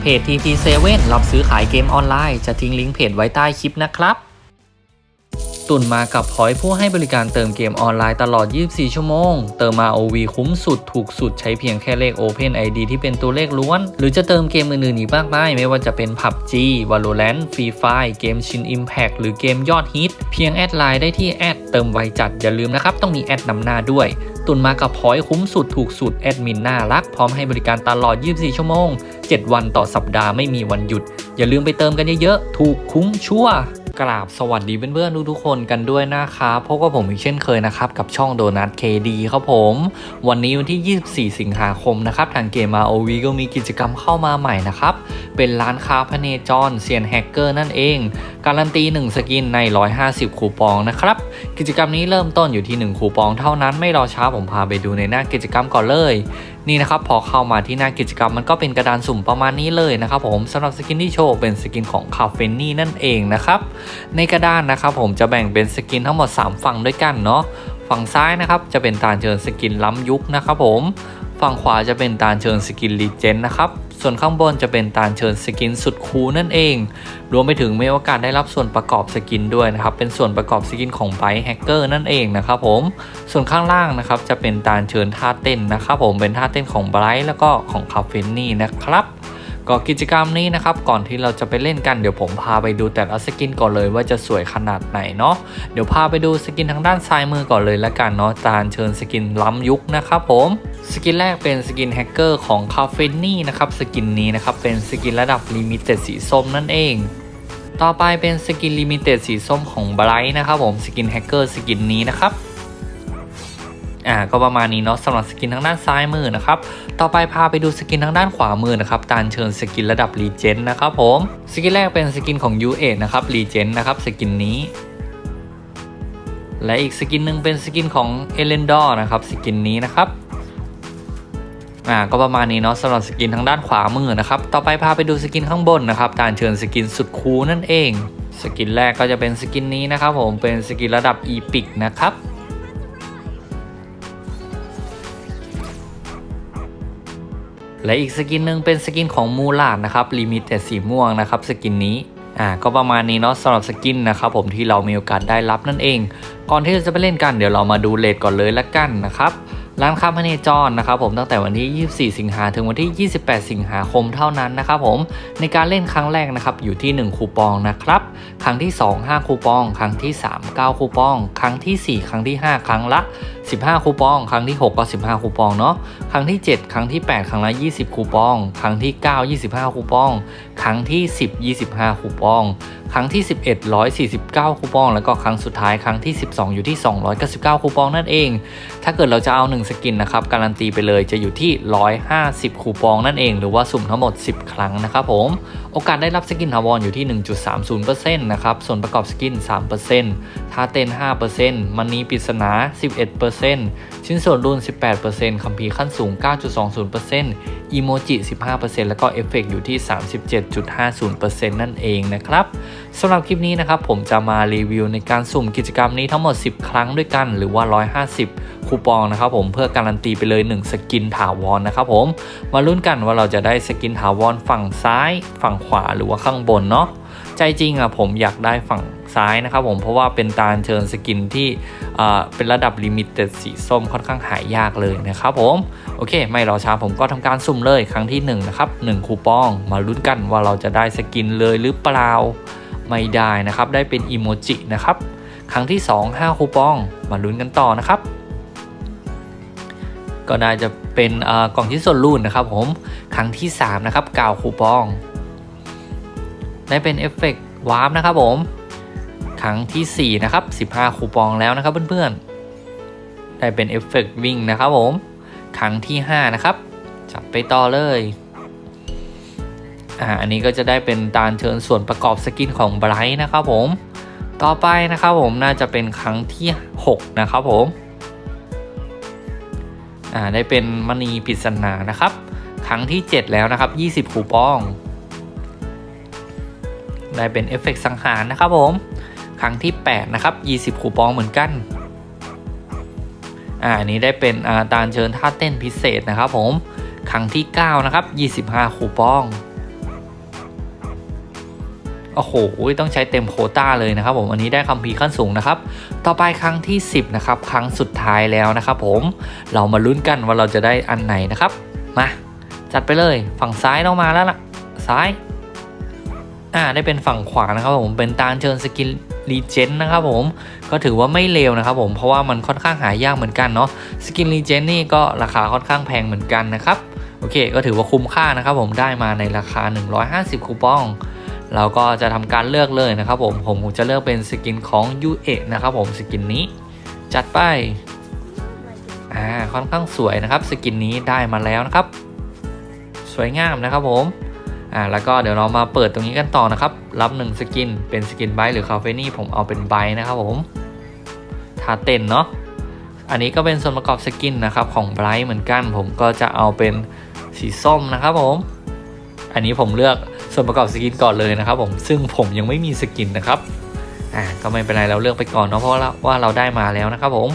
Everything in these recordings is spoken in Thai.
เพจ TP7 รับซื้อขายเกมออนไลน์ จะทิ้งลิงก์เพจไว้ใต้คลิปนะครับ ตุนมากับพอยผู้ให้บริการเติมเกมออนไลน์ตลอด 24 ชั่วโมง เติมมา OV คุ้มสุดถูกสุดใช้เพียงแค่เลข Open ID ที่เป็นตัวเลขล้วน หรือจะเติมเกมอื่นๆอีกมากมายไม่ว่าจะเป็น PUBG Valorant Free Fire เกมชิน Impact หรือเกมยอดฮิต เพียงแอดไลน์ได้ที่แอดเติมไวจัดอย่าลืมนะครับ ต้องมีแอดนำหน้าด้วย ตุนมากับพอยคุ้มสุดถูกสุดแอดมินน่ารักพร้อมให้บริการตลอด 24 ชั่วโมง 7 วันต่อสัปดาห์ไม่มีวันหยุด อย่าลืมไปเติมกันเยอะๆถูกคุ้มชัวร์ กราบสวัสดีเพื่อนๆทุกๆคนกันด้วยนะครับพบกับผมอีกเช่นเคยนะครับ กับช่องโดนัทเคดีครับผม วันนี้วันที่ 24 สิงหาคมนะครับ ทางเกม ROV ก็มีกิจกรรมเข้ามาใหม่นะครับ เป็นร้านค้าพเนจรเซียนแฮกเกอร์นั่นเอง การันตี 1 สกินใน 150 คูปองนะครับ กิจกรรมนี้เริ่มต้นอยู่ที่ 1 คูปองเท่านั้นไม่รอช้าผมพาไปดูในหน้ากิจกรรมก่อนเลย นี่นะครับพอเข้ามาที่หน้ากิจกรรมมันก็เป็นกระดานสุ่มประมาณนี้เลยนะครับผมสำหรับสกินที่โชว์เป็นสกินของคาเฟนี่นั่นเองนะครับในกระดานนะครับผมจะแบ่งเป็นสกินทั้งหมด 3 ฝั่งด้วยกันเนาะฝั่งซ้ายนะครับจะเป็นตาเชิญสกินล้ำยุคนะครับผมฝั่งขวาจะเป็นตาเชิญสกินรีเจนนะครับ ส่วนข้างบนจะเป็นตาเชิญสกินสุดคูลนั่นเอง รวมไปถึงมีโอกาสได้รับส่วนประกอบสกินด้วยนะครับ เป็นส่วนประกอบสกินของไบแฮกเกอร์นั่นเองนะครับผม ส่วนข้างล่างนะครับจะเป็นตาเชิญท่าเต้นนะครับผม เป็นท่าเต้นของไบรท์แล้วก็ของคาเฟนนี่นะครับ ก็กิจกรรมนี้นะครับ ก่อนที่เราจะไปเล่นกันเดี๋ยวผมพาไปดูแต่ละสกินก่อนเลยว่าจะสวยขนาดไหนเนาะเดี๋ยวพาไปดูสกินทางด้านซ้ายมือก่อนเลยละกันเนาะตาลเชิญสกินล้ำยุคนะครับผมสกินแรกเป็นสกินแฮกเกอร์ของคาเฟนี่นะครับสกินนี้นะครับเป็นสกินระดับลิมิเต็ดสีส้มนั่นเองต่อไปเป็นสกินลิมิเต็ดสีส้มของไบรท์นะครับผมสกินแฮกเกอร์สกินนี้นะครับ อ่าก็ประมาณนี้เนาะสำหรับสกินทางด้านซ้ายมือนะครับต่อไปพาไปดูสกินทางด้านขวามือนะครับตาลเชิญสกินระดับรีเจนนะครับผมสกินแรกเป็นสกินของ u อนะครับรีเจนนะครับสกินนี้และอีกสกินหนึ่งเป็นสกินของเอเลนดอร์นะครับสกินนี้นะครับอ่าก็ประมาณนี้เนาะสำหรับสกินทางด้านขวามือนะครับต่อไปพาไปดูสกินข้างบนนะครับตาลเชิญสกินสุดคูลนั่นเอง สกินแรกก็จะเป็นสกินนี้นะครับผมเป็นสกินระดับอีพิกนะครับ และอีกสกินหนึ่งเป็นสกินของมูลาดนะครับลิมิเต็ดสีม่วงนะครับสกินนี้อ่าก็ประมาณนี้เนาะสำหรับสกินนะครับผมที่เรามีโอกาสได้รับนั่นเอง ก่อนที่เราจะไปเล่นกันเดี๋ยวเรามาดูเลทก่อนเลยละกันนะครับร้านค้าพเนจรนะครับผมตั้งแต่วันที่ 24 สิงหาถึงวันที่ 28 สิงหาคมเท่านั้นนะครับผมในการเล่นครั้งแรกนะครับอยู่ที่ 1 คูปองนะครับครั้งที่ 2 5 คูปอง ครั้งที่ 3 9 คูปอง ครั้งที่ 4 ครั้งที่ 5 ครั้งละ 15 คูปอง ครั้งที่ 6 ก็ 15 คูปองเนาะ ครั้งที่ 7 ครั้งที่ 8 ครั้งละ 20 คูปอง ครั้งที่ 9 25 คูปอง ครั้งที่ 10 25 คูปอง ครั้งที่ 11 149 คูปอง แล้วก็ครั้งสุดท้ายครั้งที่ 12 อยู่ที่ 299 คูปองนั่นเอง ถ้าเกิดเราจะเอา 1 สกินนะครับ การันตีไปเลยจะอยู่ที่ 150 คูปองนั่นเอง หรือว่าสุ่มทั้งหมด 10 ครั้งนะครับผม โอกาสได้รับสกินถาวรอยู่ที่ 1.30%นะครับ ส่วนประกอบสกิน 3%ท่าเต้น 5%มันนีปริศนา 11%ชิ้นส่วนรุ่น18%คัมภีร์ขั้นสูง 9.20%อีโมจิ 15%แล้วก็เอฟเฟกอยู่ที่ 37.50%นั่นเองนะครับสำหรับคลิปนี้นะครับผมจะมารีวิวในการสุ่มกิจกรรมนี้ทั้งหมด 10 ครั้งด้วยกันหรือว่า 150 คูปองนะครับผมเพื่อการันตีไปเลย 1 สกินถาวรนะครับผมมาลุ้นกันว่าเราจะได้สกินถาวรฝั่งซ้าย ฝั่งขวาหรือว่าข้างบนเนาะ ใจจริงอะผมอยากได้ฝั่งซ้ายนะครับผมเพราะว่าเป็นตาลเชิญสกินที่เป็นระดับลิมิเต็ดสีส้มค่อนข้างหายากเลยนะครับผมโอเค ไม่รอช้าผมก็ทำการสุ่มเลยครั้งที่1นะครับ1คูปองมาลุ้นกันว่าเราจะได้สกินเลยหรือเปล่าไม่ได้นะครับได้เป็นอีโมจินะครับครั้งที่ 2 5คูปองมาลุ้นกันต่อนะครับ ก็ได้จะเป็นกล่องที่ส่วนรุ่นนะครับผมครั้งที่3นะครับ9คูปอง ได้เป็นเอฟเฟกต์วาร์ปนะครับผม ครั้งที่ 4 นะครับ 15 คูปองแล้วนะครับเพื่อนๆ ได้เป็นเอฟเฟกต์วิ่งนะครับผม ครั้งที่ 5 นะครับ จับไปต่อเลยอ่าอันนี้ก็จะได้เป็นตาลเชิญส่วนประกอบสกินของไบรท์นะครับผม ต่อไปนะครับผมน่าจะเป็นครั้งที่ 6 นะครับผมอ่าได้เป็นมณีปริศนานะครับ ครั้งที่ 7 แล้วนะครับ 20 คูปอง ได้เป็นเอฟเฟกต์สังหารนะครับผม ครั้งที่ 8 นะครับ 20 คูปองเหมือนกัน อ่าอันนี้ได้เป็นอาตาลเชิญท่าเต้นพิเศษนะครับผม ครั้งที่ 9 นะครับ 25 คูปอง โอ้โห ต้องใช้เต็มโคต้าเลยนะครับผม อันนี้ได้คัมภีร์ขั้นสูงนะครับ ต่อไปครั้งที่ 10 นะครับ ครั้งสุดท้ายแล้วนะครับผม เรามาลุ้นกันว่าเราจะได้อันไหนนะครับ มา จัดไปเลย ฝั่งซ้ายต้องมาแล้วล่ะ ซ้าย อ่าได้เป็นฝั่งขวานะครับผมเป็นตาลเชิญสกินรีเจนนะครับผมก็ถือว่าไม่เลวนะครับผมเพราะว่ามันค่อนข้างหายากเหมือนกันเนาะสกินรีเจนนี่ก็ราคาค่อนข้างแพงเหมือนกันนะครับโอเค ก็ถือว่าคุ้มค่านะครับผมได้มาในราคา 150 คูปอง เราก็จะทำการเลือกเลยนะครับผมผมจะเลือกเป็นสกินของ u ูเอนะครับผมสกินนี้ จัดไปอ่าค่อนข้างสวยนะครับ สกินนี้ได้มาแล้วนะครับ สวยงามนะครับผม อ่าแล้วก็เดี๋ยวเรามาเปิดตรงนี้กันต่อนะครับ รับ 1 สกิน เป็นสกินไบต์หรือคาเฟนี่ผมเอาเป็นไบต์นะครับผมทาเต้นเนาะอันนี้ก็เป็นส่วนประกอบสกินนะครับของไบรท์เหมือนกัน ผมก็จะเอาเป็นสีส้มนะครับผม อันนี้ผมเลือกส่วนประกอบสกินก่อนเลยนะครับ ผมซึ่งผมยังไม่มีสกินนะครับอ่าก็ไม่เป็นไรเราเลือกไปก่อนเนาะเพราะว่าเราได้มาแล้วนะครับผม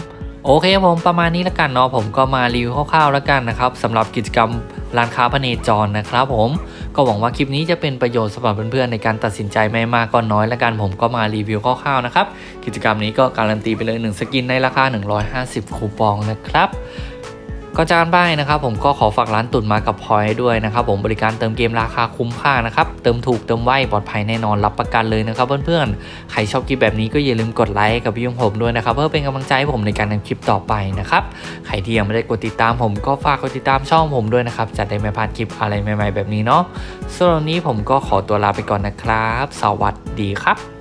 โอเคครับผมประมาณนี้แล้วกันเนาะผมก็มารีวิวคร่าวๆแล้วกันนะครับสำหรับกิจกรรมร้านค้าพเนจรนะครับผมก็หวังว่าคลิปนี้จะเป็นประโยชน์สำหรับเพื่อนๆในการตัดสินใจไม่มากก็น้อยแล้วกันผมก็มารีวิวคร่าวๆนะครับกิจกรรมนี้ก็การันตีไปเลย 1 สกินในราคา 150 คูปองนะครับ ก็จานบ้ายนะครับผมก็ขอฝากร้านตุ่นมากับพอยด้วยนะครับผมบริการเติมเกมราคาคุ้มค่านะครับเติมถูกเติมไวปลอดภัยแน่นอนรับประกันเลยนะครับเพื่อนๆใครชอบคลิปแบบนี้ก็อย่าลืมกดไลค์กับพี่ยงผมด้วยนะครับเพื่อเป็นกำลังใจให้ผมในการทำคลิปต่อไปนะครับใครที่ยังไม่ได้กดติดตามผมก็ฝากกดติดตามช่องผมด้วยนะครับจะได้ไม่พลาดคลิปอะไรใหม่ ๆ แบบนี้เนาะสำหรับวันนี้ผมก็ขอตัวลาไปก่อนนะครับ สวัสดีครับ